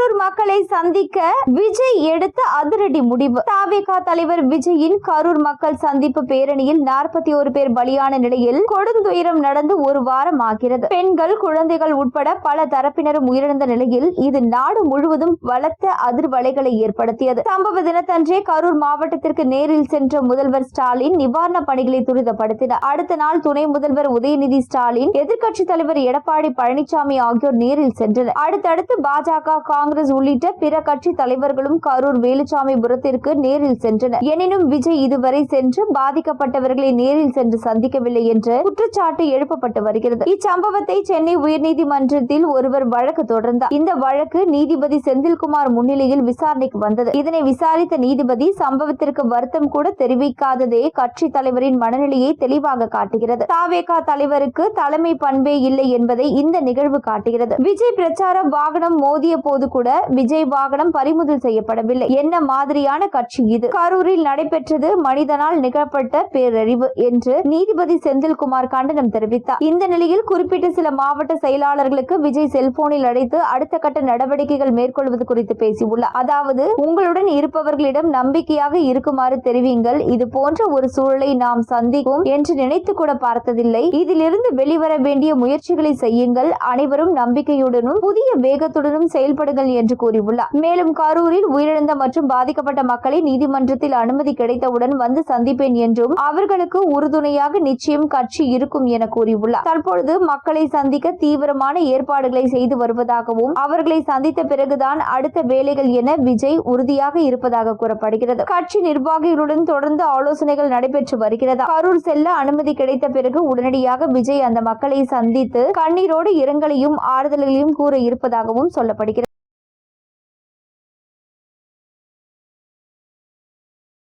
கரூர் மக்களை சந்திக்க விஜய் எடுத்த அதிரடி முடிவு. தாவேகா தலைவர் விஜயின் கரூர் மக்கள் சந்திப்பு பேரணியில் நாற்பத்தி ஒரு பேர் பலியான நிலையில் கொடுந்துயரம் நடந்து ஒரு வாரம் ஆகிறது. பெண்கள் குழந்தைகள் உட்பட பல தரப்பினரும் உயிரிழந்த நிலையில் இது நாடு முழுவதும் பலத்த அதிர்வலைகளை ஏற்படுத்தியது. சம்பவ தினத்தன்றே கரூர் மாவட்டத்திற்கு நேரில் சென்ற முதல்வர் ஸ்டாலின் நிவாரண பணிகளை துரிதப்படுத்தினார். அடுத்த நாள் துணை முதல்வர் உதயநிதி ஸ்டாலின் எதிர்க்கட்சி தலைவர் எடப்பாடி பழனிசாமி ஆகியோர் நேரில் சென்றனர். அடுத்தடுத்து பாஜக காங்கிரஸ் காங்கிரஸ் உள்ளிட்ட பிற கட்சி தலைவர்களும் கரூர் வேலுச்சாமிபுரத்திற்கு நேரில் சென்றனர். எனினும் விஜய் இதுவரை சென்று பாதிக்கப்பட்டவர்களை நேரில் சென்று சந்திக்கவில்லை என்ற குற்றச்சாட்டு எழுப்பப்பட்டு வருகிறது. இச்சம்பவத்தை சென்னை உயர்நீதிமன்றத்தில் ஒருவர் வழக்கு தொடர்ந்தார். இந்த வழக்கு நீதிபதி செந்தில்குமார் முன்னிலையில் விசாரணைக்கு வந்தது. இதனை விசாரித்த நீதிபதி சம்பவத்திற்கு வருத்தம் கூட தெரிவிக்காததே கட்சி தலைவரின் மனநிலையை தெளிவாக காட்டுகிறது. தாவேகா தலைவருக்கு தலைமை பண்பே இல்லை என்பதை இந்த நிகழ்வு காட்டுகிறது. விஜய் பிரச்சார வாகனம் மோதிய போது கூட விஜய் வாகனம் பறிமுதல் செய்யப்படவில்லை. என்ன மாதிரியான கட்சி இது? கரூரில் நடைபெற்றது மனிதனால் நிகழப்பட்ட பேரழிவு என்று நீதிபதி செந்தில்குமார் கண்டனம் தெரிவித்தார். இந்த நிலையில் குறிப்பிட்ட சில மாவட்ட செயலாளர்களுக்கு விஜய் செல்போனில் அழைத்து அடுத்த கட்ட நடவடிக்கைகள் மேற்கொள்வது குறித்து பேசியுள்ளார். அதாவது உங்களுடன் இருப்பவர்களிடம் நம்பிக்கையாக இருக்குமாறு தெரிவிங்கள். இது போன்ற ஒரு சூழலை நாம் சந்திக்கும் என்று நினைத்து கூட பார்த்ததில்லை. இதிலிருந்து வெளிவர வேண்டிய முயற்சிகளை செய்யுங்கள். அனைவரும் நம்பிக்கையுடனும் புதிய வேகத்துடனும் செயல்படுங்கள் என்று கூறியுள்ளார். மேலும் கரூரில் உயிரிழந்த மற்றும் பாதிக்கப்பட்ட மக்களை நீதிமன்றத்தில் அனுமதி கிடைத்தவுடன் வந்து சந்திப்பேன் என்றும் அவர்களுக்கு உறுதுணையாக நிச்சயம் கட்சி இருக்கும் என கூறியுள்ளார். தற்பொழுது மக்களை சந்திக்க தீவிரமான ஏற்பாடுகளை செய்து வருவதாகவும் அவர்களை சந்தித்த பிறகுதான் அடுத்த வேலைகள் என விஜய் உறுதியாக இருப்பதாக கூறப்படுகிறது. கட்சி நிர்வாகிகளுடன் தொடர்ந்து ஆலோசனைகள் நடைபெற்று வருகிறதா? கரூர் செல்ல அனுமதி கிடைத்த பிறகு உடனடியாக விஜய் அந்த மக்களை சந்தித்து கண்ணீரோடு இரங்கலையும் ஆறுதல்களையும் கூற இருப்பதாகவும் சொல்லப்படுகிறது.